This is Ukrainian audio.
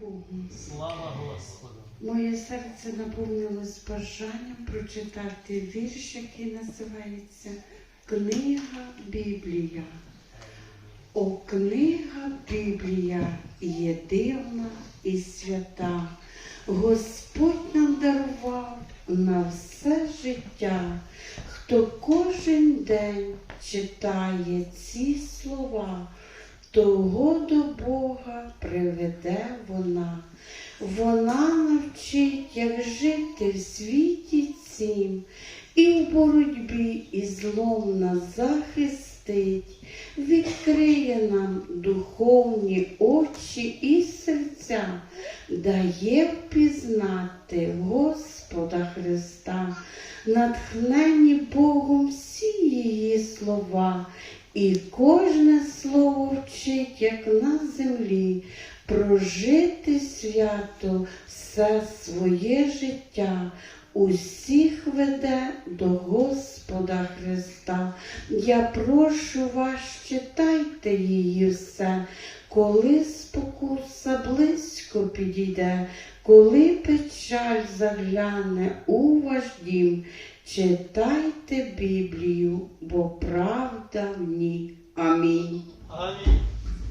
Богу. Слава Господу! Моє серце наповнилось бажанням прочитати вірш, який називається Книга Біблія. О, книга Біблія є дивна і свята. Господь нам дарував на все життя. Хто кожен день читає ці слова, того до Бога приведе вона. Вона навчить, як жити в світі цім, і в боротьбі із злом нас захистить, відкриє нам духовні очі і серця, дає впізнати Господа Христа, натхнені Богом всі її слова, і кожне слово вчить, як на землі, прожити свято все своє життя. Усіх веде до Господа Христа. Я прошу вас, читайте її все, коли спокуса близько підійде, коли печаль загляне у ваш дім, читайте Біблію, бо правда в ній. Амінь. Амінь.